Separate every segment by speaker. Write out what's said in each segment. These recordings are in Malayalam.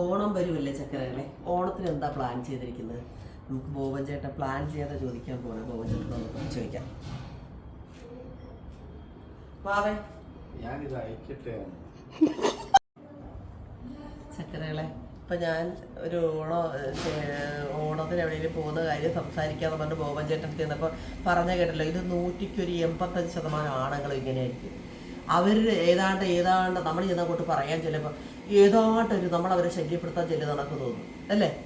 Speaker 1: ഓണം വരുമല്ലേ ചക്കരകളെ? ഓണത്തിന് എന്താ പ്ലാൻ ചെയ്തിരിക്കുന്നത്? നമുക്ക് ബോബൻ ചേട്ടൻ പ്ലാൻ ചെയ്യാതെ ചോദിക്കാൻ പോണേ ബോബൻ ചേട്ടൻ ചോദിക്കാം. വാവേ
Speaker 2: ഞാനിത് അയക്കട്ടെ
Speaker 1: ചക്കരകളെ ഇപ്പം ഞാൻ ഒരു ഓണോ ഓണത്തിന് എവിടെയെങ്കിലും പോകുന്ന കാര്യം സംസാരിക്കാന്ന് പറഞ്ഞ് ബോബൻ ചേട്ടൻ ചെന്നപ്പോൾ പറഞ്ഞ കേട്ടല്ലോ ഇത് നൂറ്റിക്കൊരു എൺപത്തഞ്ച് ശതമാനം ആണുങ്ങൾ ഇങ്ങനെയായിരിക്കും. അവർ ഏതാണ്ട് ഏതാണ്ട് നമ്മൾ ചെന്നങ്ങോട്ട് പറയാൻ ചിലപ്പോൾ ഏതാണ്ട് ഒരു നമ്മൾ അവരെ ശല്യപ്പെടുത്താൻ ചില നടക്കു തോന്നും. അല്ലേ?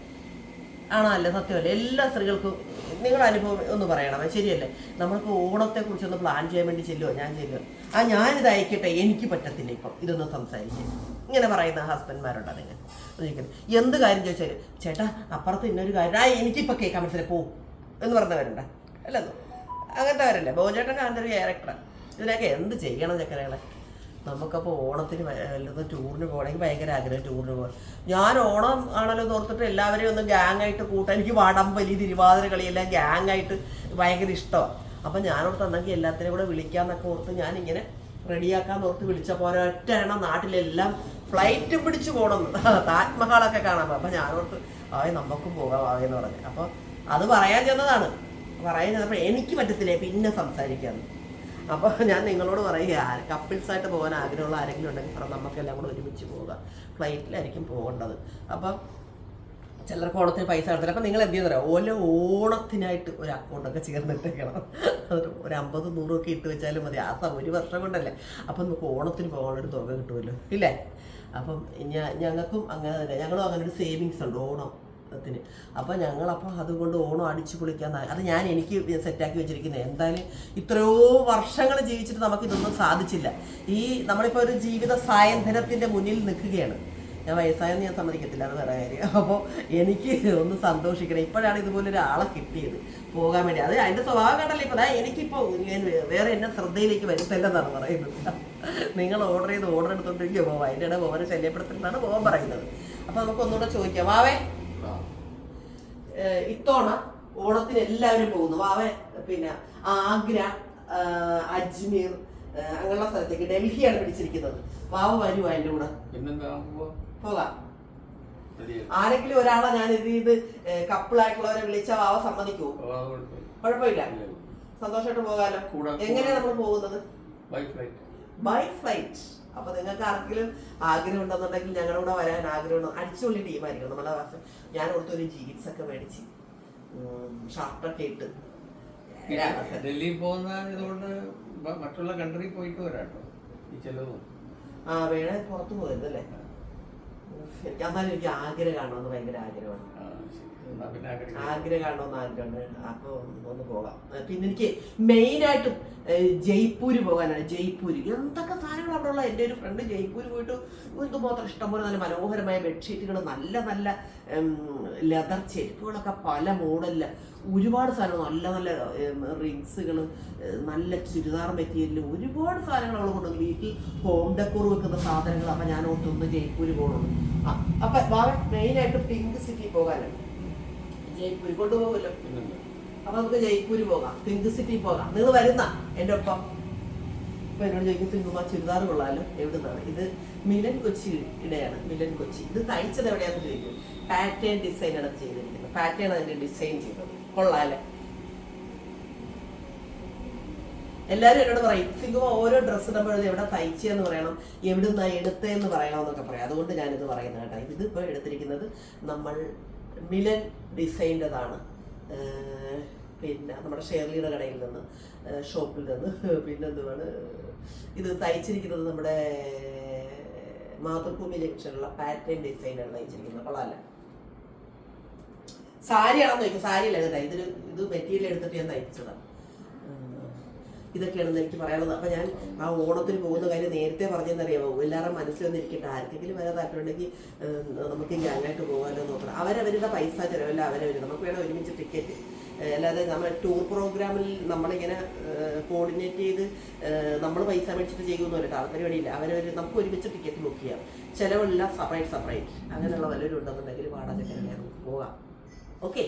Speaker 1: ആണോ? അല്ലേ? സത്യമല്ലേ? എല്ലാ സ്ത്രീകൾക്കും നിങ്ങളുടെ അനുഭവം ഒന്ന് പറയണമേ ശരിയല്ലേ? നമ്മൾക്ക് ഓണത്തെക്കുറിച്ച് ഒന്ന് പ്ലാൻ ചെയ്യാൻ വേണ്ടി ചെല്ലുമോ ഞാൻ ചെല്ലുമോ ആ ഞാനിത് അയക്കട്ടെ. എനിക്ക് പറ്റത്തില്ല ഇപ്പം. ഇതൊന്ന് സംസാരിക്കാൻ ഇങ്ങനെ പറയുന്ന ഹസ്ബൻഡ്മാരുണ്ടോ നിങ്ങൾ ചോദിക്കുന്നത് എന്ത് കാര്യം ചോദിച്ചാലും ചേട്ടാ അപ്പുറത്ത് ഇന്നൊരു കാര്യം ആ എനിക്കിപ്പോൾ കേൾക്കാൻ മനസ്സിലായി. പോ. എന്ന് പറഞ്ഞവരുണ്ട്. അല്ലെന്നോ അങ്ങനത്തെ അവരല്ലേ? ബോജേട്ടൻ കാണുന്ന ഒരു ക്യാരക്ടറാണ് ഇതിനൊക്കെ എന്ത് ചെയ്യണം ചക്കരകളെ? നമുക്കപ്പോൾ ഓണത്തിന് വല്ലതും ടൂറിന് പോകണമെങ്കിൽ ഭയങ്കര ആഗ്രഹം ടൂറിന് പോകാൻ. ഞാൻ ഓണം ആണല്ലോ ഓർത്തിട്ട് എല്ലാവരെയും ഒന്ന് ഗ്യാങ് ആയിട്ട് കൂട്ടാൻ. എനിക്ക് വടംവലി തിരുവാതിര കളിയെല്ലാം ഗ്യാങ് ആയിട്ട് ഭയങ്കര ഇഷ്ടമാണ് അപ്പം ഞാനോർത്ത് തന്നെങ്കിൽ എല്ലാത്തിനെയും കൂടെ വിളിക്കാമെന്നൊക്കെ ഓർത്ത് ഞാനിങ്ങനെ റെഡിയാക്കാൻ ഓർത്ത് വിളിച്ചപ്പോൾ ഒറ്റ എണ്ണം നാട്ടിലെല്ലാം ഫ്ലൈറ്റ് പിടിച്ച് പോകണം താജ്മഹാളൊക്കെ കാണാൻ. അപ്പം ഞാനോർത്ത് ആയി നമുക്കും പോകാം ആയെന്ന് പറഞ്ഞു. അപ്പോൾ അത് പറയാൻ ചെന്നതാണ്. പറയാൻ ചെന്നപ്പോൾ എനിക്ക് പറ്റത്തില്ലേ. പിന്നെ സംസാരിക്കാമെന്ന് അപ്പോൾ ഞാൻ നിങ്ങളോട് പറയുക കപ്പിൾസായിട്ട് പോകാൻ ആഗ്രഹമുള്ള ആരെങ്കിലും ഉണ്ടെങ്കിൽ പറ നമുക്കെല്ലാം കൂടെ ഒരുമിച്ച് പോകാം ഫ്ലൈറ്റിലായിരിക്കും പോകേണ്ടത്. അപ്പം ചിലർക്ക് ഓണത്തിന് പൈസ കിടത്തില്ല അപ്പം നിങ്ങൾ എന്ത് ചെയ്യുന്ന ഓല ഓണത്തിനായിട്ട് ഒരു അക്കൗണ്ടൊക്കെ ചേർന്നിട്ടേക്കണം. അതൊരു ഒരു അമ്പത് നൂറൊക്കെ ഇട്ട് വെച്ചാലും മതി. ആ ഒരു വർഷം കൊണ്ടല്ലേ? അപ്പം നമുക്ക് ഓണത്തിന് പോകാനൊരു തുക കിട്ടുമല്ലോ. ഇല്ലേ? അപ്പം ഞങ്ങൾക്കും അങ്ങനെ തന്നെ. ഞങ്ങളും അങ്ങനെ ഒരു സേവിങ്സ് ഉണ്ട്. ഓണത്തിന് അപ്പം ഞങ്ങളപ്പോൾ അതുകൊണ്ട് ഓണം അടിച്ചു പൊളിക്കാൻ അത് ഞാൻ എനിക്ക് സെറ്റാക്കി വെച്ചിരിക്കുന്നത് എന്തായാലും ഇത്രയോ വർഷങ്ങൾ ജീവിച്ചിട്ട് നമുക്ക് ഇതൊന്നും സാധിച്ചില്ല. ഈ നമ്മളിപ്പോൾ ഒരു ജീവിത സായന്ധനത്തിന്റെ മുന്നിൽ നിൽക്കുകയാണ്. ഞാൻ വയസ്സായെന്ന് ഞാൻ സമ്മതിക്കത്തില്ല അത് വേറെ കാര്യം. അപ്പോൾ എനിക്ക് ഒന്ന് സന്തോഷിക്കണം. ഇപ്പോഴാണ് ഇതുപോലെ ഒരാളെ കിട്ടിയത് പോകാൻ വേണ്ടി. അത് അതിന്റെ സ്വഭാവം കണ്ടല്ലേ ഇപ്പോൾ എനിക്കിപ്പോൾ വേറെ എന്നെ ശ്രദ്ധയിലേക്ക് വരുത്തല്ലെന്നാണ് പറയുന്നത്. നിങ്ങൾ ഓർഡർ ചെയ്ത് ഓർഡർ എടുത്തോണ്ടിരിക്കുക പോവാം അതിന്റെ ഇടയിൽ പോകാൻ ശല്യപ്പെടുത്തുന്നതാണ് പോകാൻ പറയുന്നത്. അപ്പോൾ നമുക്ക് ഒന്നുകൂടെ ചോദിക്കാം. വാവേ ഇത്തവണ ഓണത്തിന് എല്ലാവരും പോകുന്നു. വാവ പിന്നെ ആഗ്ര അജ്മീർ അങ്ങനെയുള്ള സ്ഥലത്തേക്ക് ഡൽഹിയാണ് പിടിച്ചിരിക്കുന്നത്. വാവ വരുവാ അതിന്റെ കൂടെ. പോകാം. ആരെങ്കിലും ഒരാളെ ഞാൻ ഇത് ഇത് കപ്പിളായിട്ടുള്ളവരെ വിളിച്ചാൽ വാവ സമ്മതിക്കുമോ
Speaker 2: പോവാ, കുഴപ്പമില്ല.
Speaker 1: സന്തോഷമായിട്ട് പോകാലോ.
Speaker 2: എങ്ങനെയാ
Speaker 1: എങ്ങനെയാണ് നമ്മൾ പോകുന്നത്. ബൈ ഫ്ലൈറ്റ് അപ്പൊ നിങ്ങൾക്ക് ആർക്കെങ്കിലും ആഗ്രഹം ഉണ്ടെന്നുണ്ടെങ്കിൽ ഞങ്ങളുടെ കൂടെ വരാൻ ആഗ്രഹം അടിച്ചുള്ളി ടീമായിരിക്കും നമ്മളെ ഞാൻ ഓർത്തൊരു ജീൻസ് ഒക്കെ മേടിച്ച് ഷർട്ടൊക്കെ ഇട്ട്.
Speaker 2: ഡൽഹി പോകുന്ന ഇതുകൊണ്ട് മറ്റുള്ള കൺട്രി പോയിട്ട് വരാട്ടോ. ഈ ചെലവ്.
Speaker 1: ആ വേണേ പുറത്തു പോയത് അല്ലേ? എനിക്ക് എന്നാലും എനിക്ക് ആഗ്രഹം കാണണമെന്ന് ഭയങ്കര ആഗ്രഹമാണ്.
Speaker 2: ആ, ശരി. എന്നാ പിന്നെ ആഗ്രഹിക്കാം.
Speaker 1: ആഗ്രഹം കാണണമെന്ന് ആഗ്രഹമുണ്ട്. അപ്പൊ ഒന്ന് പോകാം. പിന്നെ എനിക്ക് മെയിൻ ആയിട്ട് ജയ്പൂര് പോകാനാണ്. ജയ്പൂര്. എന്തൊക്കെ സാധനങ്ങൾ അവിടെ ഉള്ള എന്റെ ഒരു ഫ്രണ്ട് ജയ്പൂര് പോയിട്ട് എന്തുമാത്രം ഇഷ്ടംപോലെ നല്ല മനോഹരമായ ബെഡ്ഷീറ്റുകൾ നല്ല നല്ല ലെതർ ചെരുപ്പുകളൊക്കെ പല മോഡലിൽ ഒരുപാട് സാധനങ്ങൾ നല്ല നല്ല റിങ്സുകൾ നല്ല ചുരിദാർ മെറ്റീരിയൽ ഒരുപാട് സാധനങ്ങൾ അവൾ കൊണ്ടുവന്നു. വീട്ടിൽ ഹോം ഡെക്കോർ വെക്കുന്ന സാധനങ്ങൾ അപ്പം ഞാൻ ഓർത്തൊന്ന് ജയ്പൂര് പോകണം മെയിൻ ആയിട്ട് പിങ്ക് സിറ്റി പോകാനാണ്. ജയ്പൂർ കൊണ്ടുപോകുമല്ലോ. അപ്പൊ നമുക്ക് ജയ്പൂര് പോകാം. പിങ്ക് സിറ്റി പോകാം. നിങ്ങൾ വരുന്ന? എന്റെ ഒപ്പം. ഇപ്പൊ എന്നോട് ചോദിക്കും സിംഗുമ ചുരിദാർ കൊള്ളാലോ? എവിടുന്നാണ്? ഇത് മിലൻ ഇടയാണ്. മിലൻ കൊച്ചി. ഇത് തയ്ച്ചത് എവിടെയാണെന്ന് ചോദിക്കും. പാറ്റേൺ ഡിസൈൻ ആണ് ഇത് ചെയ്തിരിക്കുന്നത് പാറ്റേൺ അതിന്റെ ഡിസൈൻ ചെയ്തത്. കൊള്ളാല്ലേ? എല്ലാവരും എന്നോട് പറയും സിംഗുമ ഓരോ ഡ്രസ്സ് ഇടുമ്പോഴും എവിടെ തയ്ച്ചെന്ന് പറയണം എവിടെ എവിടുന്നാ പറയണം എന്നൊക്കെ പറയാം. അതുകൊണ്ട് ഞാനിത് പറയുന്നത് കേട്ടോ. ഇത് എടുത്തിരിക്കുന്നത് നമ്മൾ മിലൻ ഡിസൈന്റെതാണ്. പിന്നെ നമ്മുടെ ഷേർലിയുടെ കടയിൽ നിന്ന് ഷോപ്പിൽ നിന്ന് പിന്നെ എന്തുവാണ് ഇത് തയ്ച്ചിരിക്കുന്നത് നമ്മുടെ മാതൃഭൂമി ലക്ഷ്യമുള്ള പാറ്റേൺ ഡിസൈനാണ് തയ്ച്ചിരിക്കുന്നത്. കൊള്ളാല്ലേ? സാരിയാണെന്ന് ചോദിക്കും. സാരി കേട്ടോ ഇതിന് ഇത് മെറ്റീരിയൽ എടുത്തിട്ട് ഞാൻ തയ്ച്ചതാണ് ഉം. ഇതൊക്കെയാണെന്ന് എനിക്ക് പറയാനുള്ളത്. അപ്പം ഞാൻ ആ ഓണത്തിന് പോകുന്ന കാര്യം നേരത്തെ പറഞ്ഞെന്നറിയാമോ? എല്ലാവരും മനസ്സിൽ വന്നിരിക്കട്ടെ. ആർക്കെങ്കിലും വരാൻ താല്പര്യമുണ്ടെങ്കിൽ നമുക്ക് ഗ്യാങ്ങായിട്ട് പോകാനോ നോക്കണം. അവരവരുടെ പൈസ ചിലവല്ല അവരവർ നമുക്ക് വേണം ഒരുമിച്ച് ടിക്കറ്റ് അല്ലാതെ നമ്മൾ ടൂർ പ്രോഗ്രാമിൽ നമ്മളിങ്ങനെ കോർഡിനേറ്റ് ചെയ്ത് നമ്മൾ പൈസ മേടിച്ചിട്ട് ചെയ്യുമെന്ന് കേട്ടോ ആൾക്കാർ ഇല്ല അവരവർ നമുക്ക് ഒരുമിച്ച് ടിക്കറ്റ് ബുക്ക് ചെയ്യാം. ചിലവെല്ലാം സെപ്പറേറ്റ് സെപ്പറേറ്റ് അങ്ങനെയുള്ള വല്ലവരും ഉണ്ടെന്നുണ്ടെങ്കിൽ വാടക പോകാം. ওকে